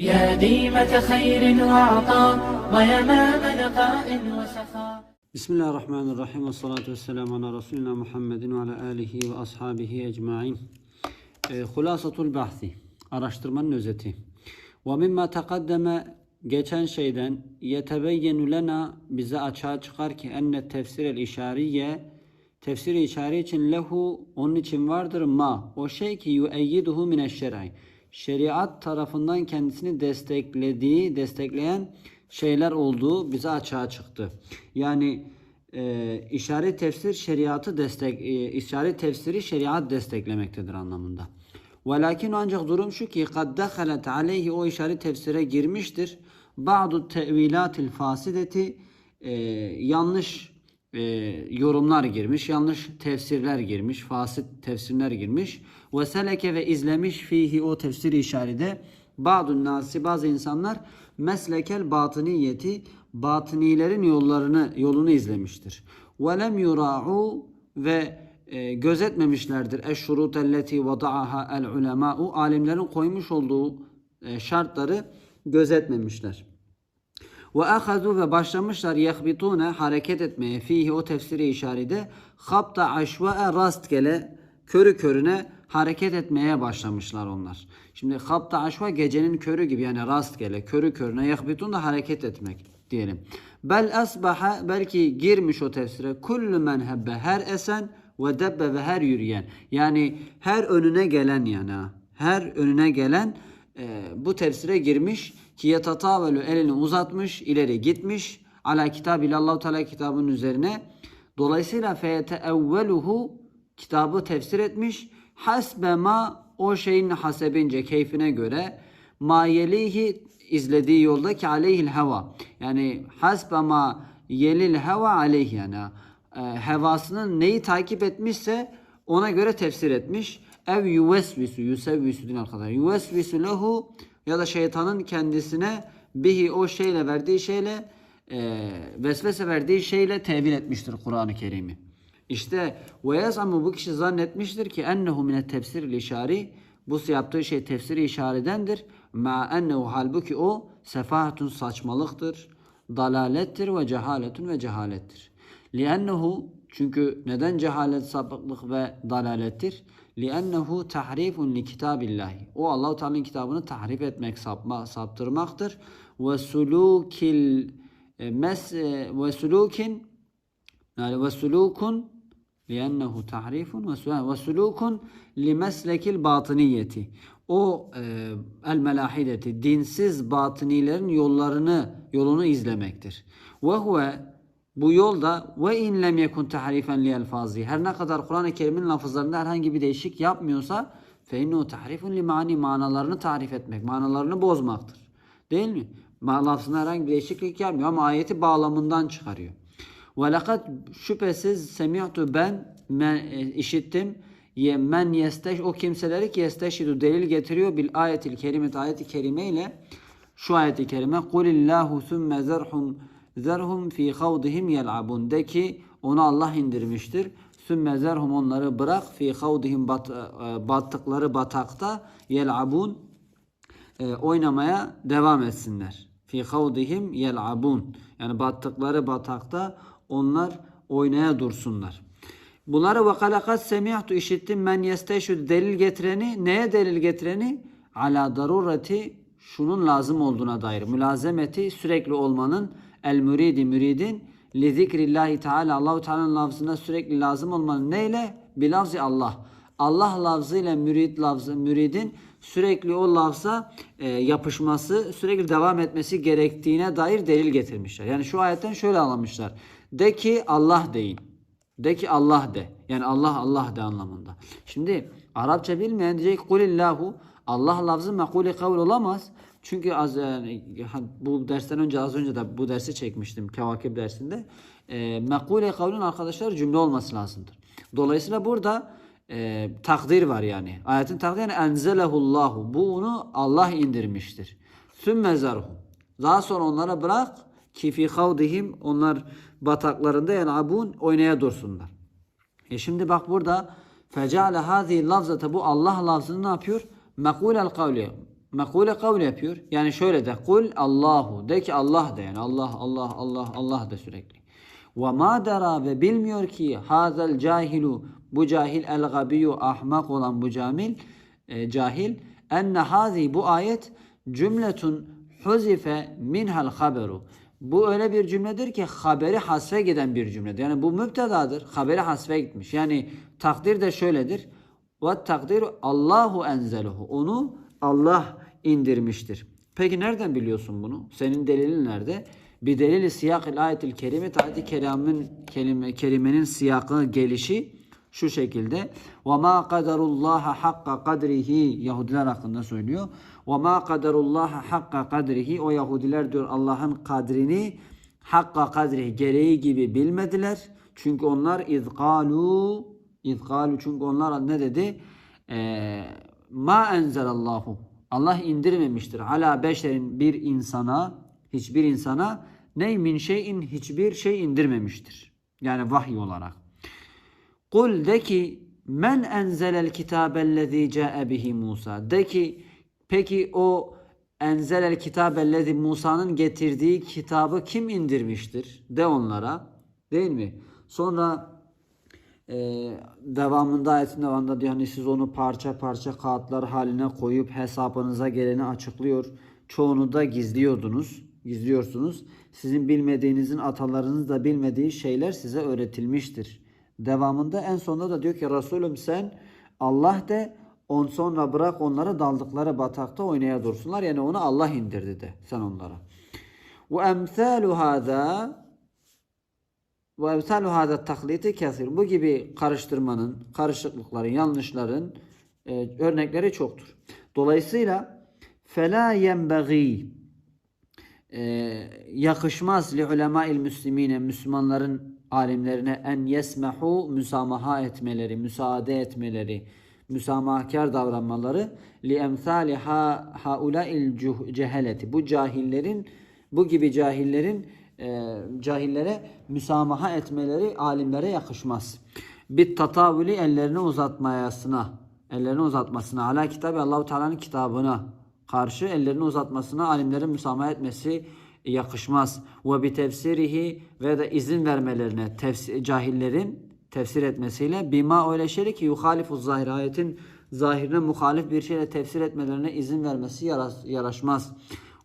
يا ديمة خير وعطاء ويمام نقاء وسخاء Bismillahirrahmanirrahim ve salatu vesselamu ala Resulina Muhammedin ve ala alihi ve ashabihi ecma'in. E, hulasatul bahsi, araştırmanın özeti. Ve mimma takaddeme geçen şeyden yetebeyyenu lena bize açığa çıkar ki enne tefsir el işariye tefsir-i işari için lehu onun için vardır ma o şey ki yueyyiduhu mineşşer'i şeriat tarafından kendisini desteklediği destekleyen şeyler olduğu bize açığa çıktı. Yani e, işaret tefsir şeriatı destek e, işaret tefsiri şeriat desteklemektedir anlamında. Velakin ancak durum şu ki kad dehalet aleyhi o işaret tefsire girmiştir. Ba'du tevilatil fasideti e, yanlış e, yorumlar girmiş, yanlış tefsirler girmiş, fasit tefsirler girmiş. Ve seleke ve izlemiş fihi o tefsir işaride Ba'dun nasi bazı insanlar meslekel batıniyeti batınilerin yollarını yolunu izlemiştir. Ve lem yura'u ve e, gözetmemişlerdir. Eşşurut elleti vada'aha el ulema'u alimlerin koymuş olduğu e, şartları gözetmemişler. Ve ahazu ve başlamışlar yehbitune hareket etmeye fihi o tefsiri işaride hapta aşva'a rastgele körü körüne hareket etmeye başlamışlar onlar. Şimdi hapta aşva gecenin körü gibi yani rastgele körü körüne yehbitun hareket etmek diyelim. Bel asbaha belki girmiş o tefsire kullu men her esen ve debbe ve her yürüyen. Yani her önüne gelen yani ha. her önüne gelen e, bu tefsire girmiş. Ki yetatavelu elini uzatmış ileri gitmiş. Ala kitabiyle Allahu Teala kitabının üzerine. Dolayısıyla feyete evveluhu kitabı tefsir etmiş. Hasbe ma o şeyin hasebince keyfine göre. Ma yelihi izlediği yolda ki aleyhil heva. Yani hasbe ma yelil heva aleyh yani e, hevasının neyi takip etmişse ona göre tefsir etmiş. Ev yuvesvisu, yusevvisu din arkadaşlar. Yuvesvisu lehu ya da şeytanın kendisine bihi o şeyle verdiği şeyle e, vesvese verdiği şeyle tevil etmiştir Kur'an-ı Kerim'i. İşte ve yazamu bu kişi zannetmiştir ki ennehu mine tefsir işari bu yaptığı şey tefsiri işaredendir. Ma ennehu halbuki o sefahatun saçmalıktır, dalalettir ve cehaletun ve cehalettir. Liennehu çünkü neden cehalet, sapıklık ve dalalettir? Liennehu tahrifun li kitabillahi. O Allahu Teala'nın kitabını tahrif etmek, sapma, saptırmaktır. Tahrifun ve sulukun ve sulukun li meslekil batıniyeti. O e, el melahideti dinsiz batınilerin yollarını yolunu izlemektir. Huve bu yolda ve in lem yekun tahrifen li elfazi. Her ne kadar Kur'an-ı Kerim'in lafızlarında herhangi bir değişik yapmıyorsa fe innu tahrifun li mani manalarını tarif etmek, manalarını bozmaktır. Değil mi? Lafzında herhangi bir değişiklik yapmıyor ama ayeti bağlamından çıkarıyor. Ve lekad şüphesiz semi'tu ben men, e, işittim men yesteş o kimseleri ki yesteşidu delil getiriyor bil ayetil kerimet ayeti kerime ile şu ayeti kerime kulillahu sümme zerhum zerhum fi havdihim yel'abun de ki onu Allah indirmiştir. Sümme zerhum onları bırak fi havdihim bat, e, battıkları batakta yel'abun e, oynamaya devam etsinler. Fi havdihim yel'abun yani battıkları batakta onlar oynaya dursunlar. Bunları ve kalakat semi'tu işittim men yesteşhud delil getireni neye delil getireni ala darureti şunun lazım olduğuna dair mülazemeti sürekli olmanın el müridi müridin li zikrillahi teala Allahu Teala'nın lafzına sürekli lazım olmanın neyle bilafzi Allah Allah lafzıyla mürid lafzı müridin sürekli o lafza e, yapışması sürekli devam etmesi gerektiğine dair delil getirmişler. Yani şu ayetten şöyle anlamışlar. De ki Allah deyin. De ki Allah de. Yani Allah Allah de anlamında. Şimdi Arapça bilmeyen diyecek kulillahu Allah lafzı mekuli kavl olamaz. Çünkü az yani, bu dersten önce az önce de bu dersi çekmiştim Kevakib dersinde. E, mekule kavlun arkadaşlar cümle olması lazımdır. Dolayısıyla burada e, takdir var yani. Ayetin takdiri yani enzelehullahu. Bu onu Allah indirmiştir. Sümme zerhum. Daha sonra onlara bırak ki fi havdihim onlar bataklarında yel'abun oynaya dursunlar. E şimdi bak burada fecale hazi lafzata bu Allah lafzını ne yapıyor? Mekulel kavli. Mekule kavl yapıyor. Yani şöyle de kul Allahu de ki Allah de yani Allah Allah Allah Allah de sürekli. Ve ma dara ve bilmiyor ki hazel cahilu bu cahil el gabiyu ahmak olan bu camil e, cahil enne hazi bu ayet cümletun huzife minhal haberu. Bu öyle bir cümledir ki haberi hasfe giden bir cümledir. Yani bu müptedadır. Haberi hasfe gitmiş. Yani takdir de şöyledir. Ve takdir Allahu enzeluhu. Onu Allah indirmiştir. Peki nereden biliyorsun bunu? Senin delilin nerede? Bir delili siyakil ayetil kerime ayet-i kerimin kelime, kerimenin siyakı gelişi şu şekilde. Ve ma kadarullaha hakka kadrihi Yahudiler hakkında söylüyor. Ve ma kadarullaha hakka kadrihi o Yahudiler diyor Allah'ın kadrini hakka kadrihi gereği gibi bilmediler. Çünkü onlar izgalu izgalu çünkü onlar ne dedi? Ee, ma enzelallahu Allah indirmemiştir. Hala beşerin bir insana hiçbir insana ney min şeyin hiçbir şey indirmemiştir. Yani vahiy olarak. Kul de ki men enzelel kitabellezî câe bihi Musa. De ki peki o enzelel kitabellezî Musa'nın getirdiği kitabı kim indirmiştir? De onlara. Değil mi? Sonra e, devamında ayetin devamında diyor hani siz onu parça parça kağıtlar haline koyup hesabınıza geleni açıklıyor. Çoğunu da gizliyordunuz, gizliyorsunuz. Sizin bilmediğinizin atalarınız da bilmediği şeyler size öğretilmiştir. Devamında en sonunda da diyor ki Resulüm sen Allah de on sonra bırak onları daldıkları batakta oynaya dursunlar. Yani onu Allah indirdi de sen onlara. Ve emsalu hâzâ ve emsalu hâzâ taklidi kesir. Bu gibi karıştırmanın, karışıklıkların, yanlışların e, örnekleri çoktur. Dolayısıyla fela yenbeğî e, yakışmaz li ulemâil müslimine Müslümanların alimlerine en yesmehu müsamaha etmeleri, müsaade etmeleri, müsamahakar davranmaları li emsali ha haulail ceheleti. Bu cahillerin bu gibi cahillerin e, cahillere müsamaha etmeleri alimlere yakışmaz. Bit tatavuli ellerini uzatmayasına, ellerini uzatmasına ala kitabı Allahu Teala'nın kitabına karşı ellerini uzatmasına alimlerin müsamaha etmesi yakışmaz. Ve bi tefsirihi ve de izin vermelerine tefsir, cahillerin tefsir etmesiyle bima öyle şey ki yuhalifu zahir ayetin zahirine muhalif bir şeyle tefsir etmelerine izin vermesi yaraşmaz.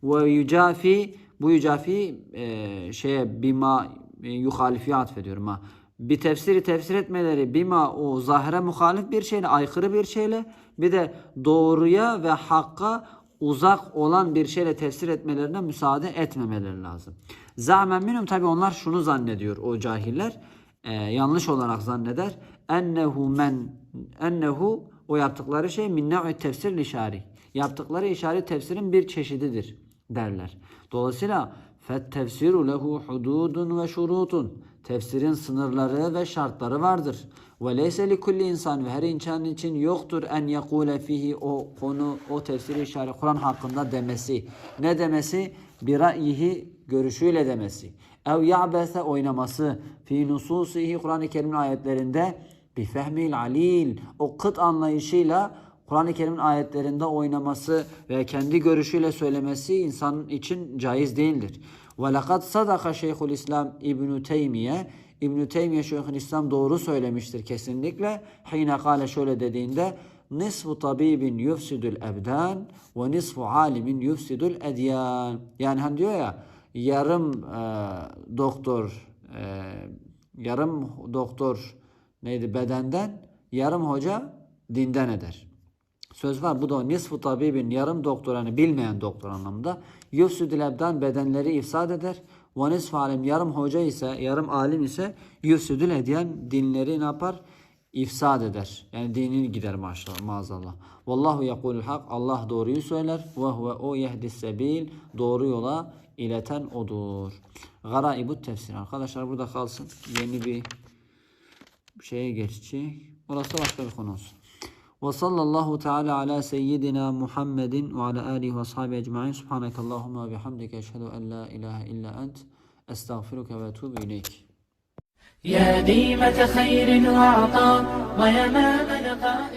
Ve yücafi bu yücafi e, şeye bima e, yuhalifi atfediyorum ha. Bir tefsiri tefsir etmeleri bima o zahire muhalif bir şeyle aykırı bir şeyle bir de doğruya ve hakka uzak olan bir şeyle tefsir etmelerine müsaade etmemeleri lazım. Zamen minum tabi onlar şunu zannediyor o cahiller. e, yanlış olarak zanneder. Ennehu men ennehu o yaptıkları şey min nev'i tefsir işari. Yaptıkları işaret tefsirin bir çeşididir derler. Dolayısıyla fet tefsiru lehu hududun ve şurutun. Tefsirin sınırları ve şartları vardır. Ve leyse li kulli insan ve her insan için yoktur en yekule fihi o konu o tefsiri işaret Kur'an hakkında demesi. Ne demesi? Bir ra'yihi görüşüyle demesi. Ev ya'bese oynaması fi nususihi Kur'an-ı Kerim'in ayetlerinde bi fehmil alil o kıt anlayışıyla Kur'an-ı Kerim'in ayetlerinde oynaması ve kendi görüşüyle söylemesi insan için caiz değildir. Ve lekad sadaka Şeyhül İslam İbn Teymiye İbn Teymiye Şeyhül İslam doğru söylemiştir kesinlikle. Hine kale şöyle dediğinde nisfu tabibin yufsidul ebdan ve nisfu alimin yufsidul edyan. Yani hani diyor ya yarım e, doktor e, yarım doktor neydi bedenden yarım hoca dinden eder. Söz var bu da nisfu tabibin yarım doktor hani bilmeyen doktor anlamında. Yufsudül ebdan bedenleri ifsad eder. Ve nisfu alim yarım hoca ise yarım alim ise yufsudül ediyen dinleri ne yapar? İfsad eder. Yani dinini gider maşallah maazallah. Vallahu yekulul hak. Allah doğruyu söyler. Ve huve o yehdis sebil. Doğru yola ileten odur. Garaibut tefsir. Arkadaşlar burada kalsın. Yeni bir şeye geçecek. Orası başka bir konu olsun. Ve sallallahu teala ala seyyidina Muhammedin ve ala alihi ve ashabi ecma'in. Subhanakallahumma ve bihamdike eşhedü en la ilahe illa ent. Estağfiruke ve etubu ileyk. يا ديمة خير وعطاء ويمام لقاء